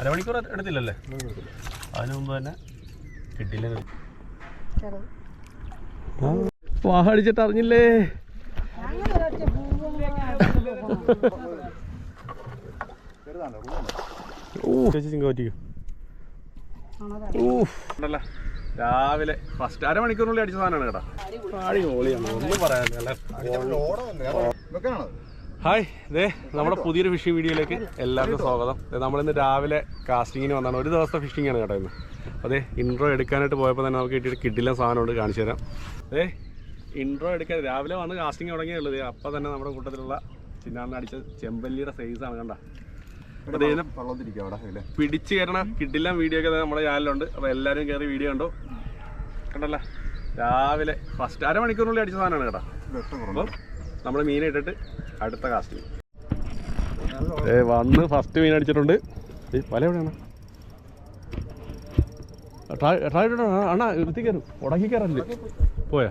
അരമണിക്കൂർ എടുത്തില്ലല്ലേ? അതിനു മുമ്പ് തന്നെ കിട്ടില്ല വാഹടിച്ചിട്ട് അറിഞ്ഞില്ലേ? രാവിലെ ഫസ്റ്റ് അരമണിക്കൂറിനുള്ളിൽ അടിച്ച സാധനമാണ് കേട്ടോ. ഒന്നും പറയാനില്ല ഹായ്. ദേ നമ്മുടെ പുതിയൊരു ഫിഷിംഗ് വീഡിയോയിലേക്ക് എല്ലാവർക്കും സ്വാഗതം. നമ്മളിന്ന് രാവിലെ കാസ്റ്റിങ്ങിന് വന്നാണ്. ഒരു ദിവസത്തെ ഫിഷിംഗ് ആണ് കേട്ടോ ഇന്ന്. അതെ ഇൻട്രോ എടുക്കാനായിട്ട് പോയപ്പോൾ തന്നെ നമുക്ക് കിട്ടിയിട്ട് കിട്ടില്ല സാധനമുണ്ട് കാണിച്ചു തരാം. അതെ ഇൻട്രോ എടുക്കാൻ രാവിലെ വന്ന് കാസ്റ്റിംഗ് തുടങ്ങിയുള്ളത് ഉള്ളത് അപ്പം തന്നെ നമ്മുടെ കൂട്ടത്തിലുള്ള ചിന്നാന്ന് അടിച്ച ചെമ്പല്ലിയുടെ സൈസാണ് കണ്ട? പിടിച്ചു കയറണ കിട്ടില്ല വീഡിയോ ഒക്കെ നമ്മുടെ ചാനലുണ്ട് അപ്പോൾ എല്ലാവരും കയറി വീഡിയോ ഉണ്ടോ കണ്ടല്ലോ? രാവിലെ ഫസ്റ്റ് അരമണിക്കൂറിനുള്ളിൽ അടിച്ച സാധനമാണ് കേട്ടോ. അപ്പം നമ്മൾ മീൻ ഇട്ടിട്ട് അടുത്ത കാസ്റ്റിംഗ് വന്ന് ഫസ്റ്റ് മീൻ അടിച്ചിട്ടുണ്ട്. വല എവിടെയാണ്? അണ്ണാ ഇരുത്തി കയറും. ഉടക്കി കയറല്ലേ? പോയാ.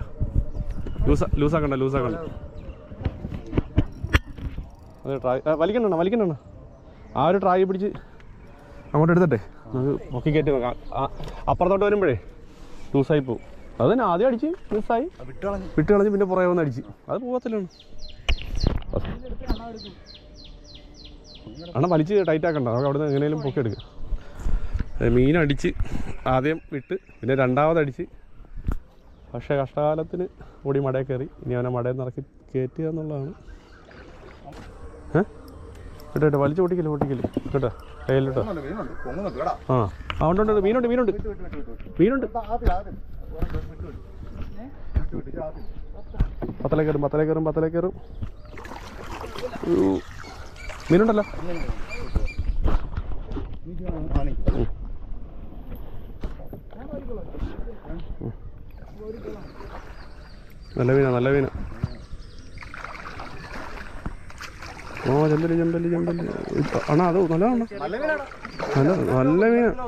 ലൂസ ലൂസാക്കണ്ട ലൂസാക്കണ്ട അതെ ട്രായ് വലിക്കണ്ട വലിക്കണ്ട ആ ഒരു ട്രായി പിടിച്ച് അങ്ങോട്ട് എടുത്തട്ടെ. നമുക്ക് പൊക്കി കയറ്റി നോക്കാം അപ്പുറത്തോട്ട് വരുമ്പോഴേ ലൂസായി പോകും അത് തന്നെ ആദ്യം അടിച്ച് ലൂസായി. വിട്ട് കളഞ്ഞ്. പിന്നെ പുറകെ വന്ന് അടിച്ച്. അത് പോകത്തില്ലാണ് അണ്ണ വലിച്ച് ടൈറ്റ് ആക്കണ്ട. നമുക്ക് അവിടെ നിന്ന് എങ്ങനെയും പൊക്കി എടുക്കാം. മീനടിച്ച് മീൻ അടിച്ച് ആദ്യം വിട്ട് പിന്നെ രണ്ടാമതടിച്ച് പക്ഷേ കഷ്ടകാലത്തിന് ഓടി മടയിൽ കയറി. ഇനി അവനെ മടയിൽ നിറക്കി കയറ്റുക എന്നുള്ളതാണ്. കേട്ടോ കേട്ടോ. വലിച്ച് പൊട്ടിക്കൽ പൊട്ടിക്കൽ കേട്ടോ കയ്യിലോട്ടോ. ആ ആ ഉണ്ട്. മീനുണ്ട് മീനുണ്ട്. മീനുണ്ട്. പത്തലേ കയറും പത്തലേ കയറും പത്തലേ കയറും. മീനുണ്ടല്ലോ. നല്ല മീന നല്ല മീന. ഓ ചെമ്പല്ലി ചെമ്പല്ലി ചെമ്പല്ലി അണ്ണാ അത് നല്ലതാണ് നല്ല നല്ല മീനാ.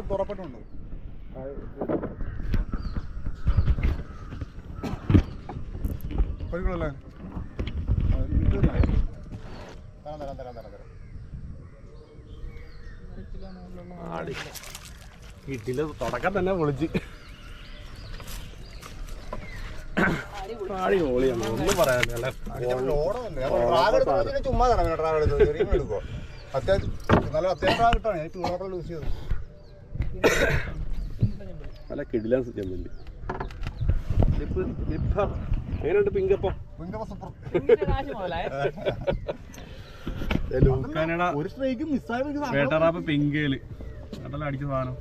ആടി. കിട്ടില്ല തുടക്കം തന്നെ പൊളിച്ച്. ആടി ഒന്നും പറയാനില്ല ചുമ്മാ എടുക്കോ അത്യാവശ്യം നല്ല അത്യാവശ്യം കിട്ടാണ് ഞാൻ ടൂറോടെ യൂസ് ചെയ്തത്. നല്ല കിടിലാൻ ചെമ്പല്ലി ലിപ്പ് ലിപ്പ എങ്ങനെയുണ്ട് പിങ്കപ്പം. ഭയങ്കര സൂപ്പർ ലൂക്കാനട ഒരു സ്ട്രൈക്ക് മിസ്സായ വേട്ടറാപ്പ് പിങ്കയിൽ കണ്ടല്ലോ അടിച്ച സാധനം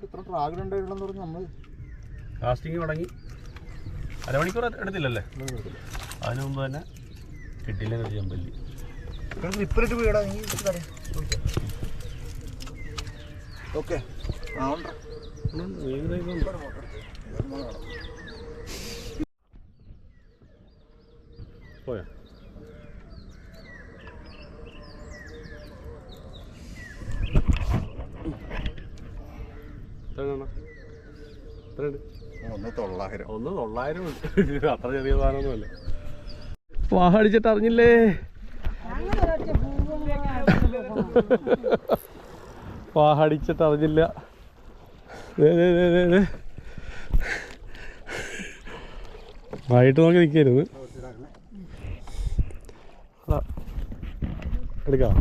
ഇത്ര പറഞ്ഞ് നമ്മൾ കാസ്റ്റിംഗ് തുടങ്ങി അരമണിക്കൂർ എടുത്തില്ലല്ലേ അതിനു മുമ്പ് തന്നെ കിട്ടില്ല ചെമ്പല്ലി ഇപ്പഴിട്ട് വീടാ നീ ഓക്കെ ആ ഉണ്ട് പോയാ? ഒന്ന് തൊള്ളായിരം. ഒന്ന് തൊള്ളായിരം അത്ര ചെറിയ സാധനമൊന്നുമല്ല. വാഹടിച്ചിട്ട് അറിഞ്ഞില്ലേ? വാഹടിച്ചിട്ട് അറിഞ്ഞില്ല. വൈകിട്ട് നോക്കി നിൽക്കരുത് എടുക്കാം.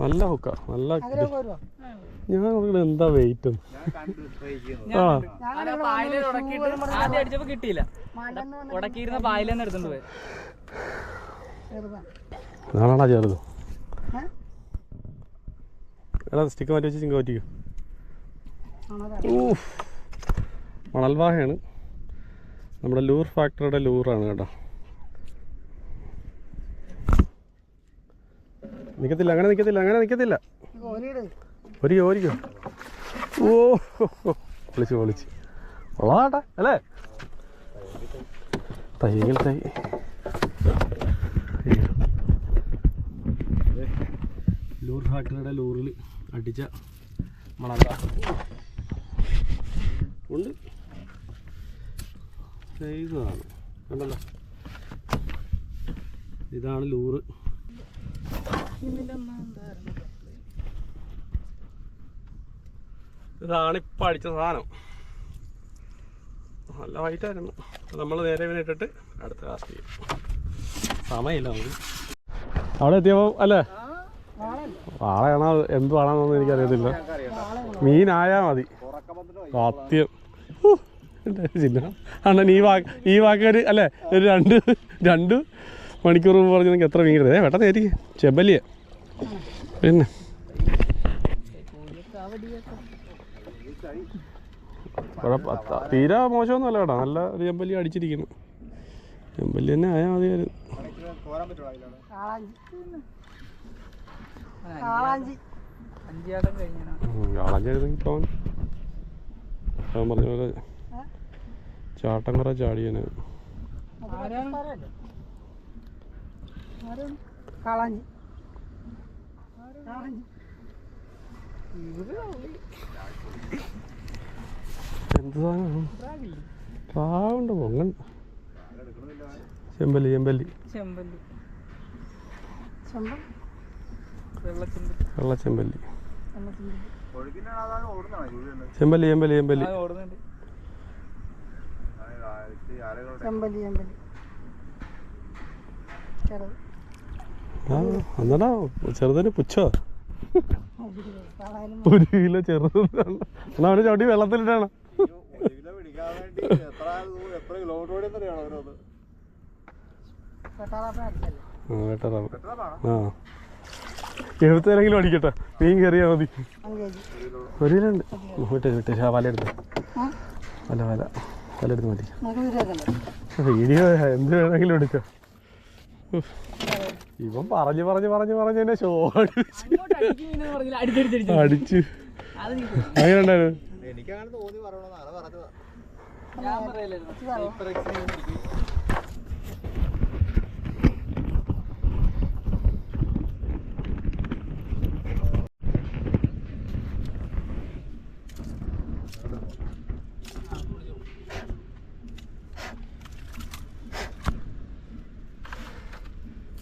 നല്ല ഹുക്ക നല്ല. ഞാൻ നോക്കണ എന്താ വെയിറ്റ് ആ. കിട്ടിയില്ല ഉടക്കിയിരുന്ന പായൽ തന്നെ എടുത്തോണ്ട് പോയി നാളാണോ ചെറുത് എടാ സ്റ്റിക്ക് മാറ്റി വെച്ച് ചിങ്ക പറ്റിക്കും മണൽവാഹയാണ്. നമ്മുടെ ലൂർ ഫാക്ടറിയുടെ ലൂറാണ് കേട്ടോ. നിൽക്കത്തില്ല അങ്ങനെ നിൽക്കത്തില്ല അങ്ങനെ നിൽക്കത്തില്ല ഒരു ഓരിക്കോ. ഓ പൊളിച്ച് പൊളിച്ച്. ഉള്ളതാട്ടെ അല്ലേ? തൈകൾ തൈ ലൂർ ഫാക്ടറിയുടെ ലൂറിൽ അടിച്ച മണല ഉണ്ട്. ചെയ്തതാണ് കണ്ടല്ലോ? ഇതാണ് ലൂറ്. ഇതാണ് ഇപ്പം അടിച്ച സാധനം. നല്ല വൈറ്റായിരുന്നു നമ്മൾ നേരെ ഇവനെ ഇട്ടിട്ട് അടുത്ത കാസ്റ്റ് ചെയ്യും. സമയമില്ല നമുക്ക്. അവിടെ എത്തിയപ്പോൾ അല്ലേ? വാളയാണോ? എന്ത് എന്തുവാണെന്നൊന്നും എനിക്കറിയത്തില്ല. മീനായാ മതി. സത്യം. അണ്ണൻ ഈ വാക്ക് ഈ വാക്കൊരു അല്ലേ ഒരു രണ്ട് രണ്ട് മണിക്കൂർ മുമ്പ് പറഞ്ഞു നിങ്ങൾക്ക് എത്ര മീൻ കിട്ടുന്നത് പെട്ടെന്ന് ആയിരിക്കും. ചെബലിയ പിന്നെ. കുഴപ്പ ത- തീരെ മോശമൊന്നുമല്ല കേട്ടോ. നല്ല ഒരു ചെമ്പല്ലി അടിച്ചിരിക്കുന്നു. ചെമ്പല്ലി തന്നെ ആയാൽ മതിയായിരുന്നു കാളാഞ്ചി. അതിലാണ് ഞാൻ പറഞ്ഞ പോലെ ചാട്ടങ്കറ ചാടിയന് കളഞ്ഞ്. എന്ത് സാധനം പാവുണ്ട് പൊങ്ങൻ. ചെമ്പല്ലി ചെമ്പല്ലി. ചെമ്പല്ലി. വെള്ളച്ചെമ്പല്ലി. വെള്ളച്ചെമ്പ്. വെള്ള ചെമ്പല്ലി ചെമ്പല്ലി ചെമ്പല്ലി. എന്നാടാ ചെറുതിന് പുച്ഛോ? ഒരു കിലോ ചെറുത് എന്നാ അവന് ചവിട്ടി വെള്ളത്തിലിട്ടാണ്. കേട്ടോ ആ. എഴുപത്തേരെങ്കിലും അടിക്കട്ടെ. മീൻ കയറിയാൽ മതി. ഒരു കിലോ ഉണ്ട്. വിട്ടേ വിട്ടേ. ആ വല എടുത്ത്. വല വല. വല എടുത്ത് മതി ഇനി വീഡിയോ എന്ത് വേണമെങ്കിലും എടുക്കാം. ഇപ്പം ഇവൻ പറഞ്ഞു പറഞ്ഞു പറഞ്ഞു പറഞ്ഞു എന്നെ ഷോ അടിച്ച് നീ അങ്ങനെ ഉണ്ടായിരുന്നു. എനിക്ക് അങ്ങനെ തോന്നി പറയണോ പറഞ്ഞതാ. ഞാൻ പറയലായിരുന്നു.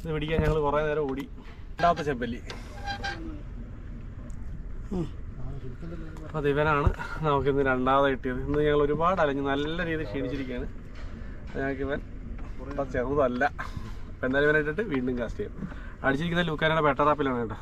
ഇത് പിടിക്കാൻ ഞങ്ങൾ കുറേ നേരം ഓടി. രണ്ടാമത്തെ ചെമ്പല്ലി. അത് ഇവനാണ്. നമുക്ക് ഇന്ന് രണ്ടാമത് കിട്ടിയത്. ഇന്ന് ഞങ്ങൾ ഒരുപാട് അലഞ്ഞു നല്ല രീതിയിൽ ക്ഷീണിച്ചിരിക്കുകയാണ്. ഞങ്ങൾക്ക് ഇവൻ ചെറുതല്ല. എന്തായാലും ഇവനായിട്ടിട്ട് വീണ്ടും കാസ്റ്റ് ചെയ്യും. അടിച്ചിരിക്കുന്ന ലൂക്കാനയുടെ ബെട്ടറാപ്പിലാണ് കേട്ടോ.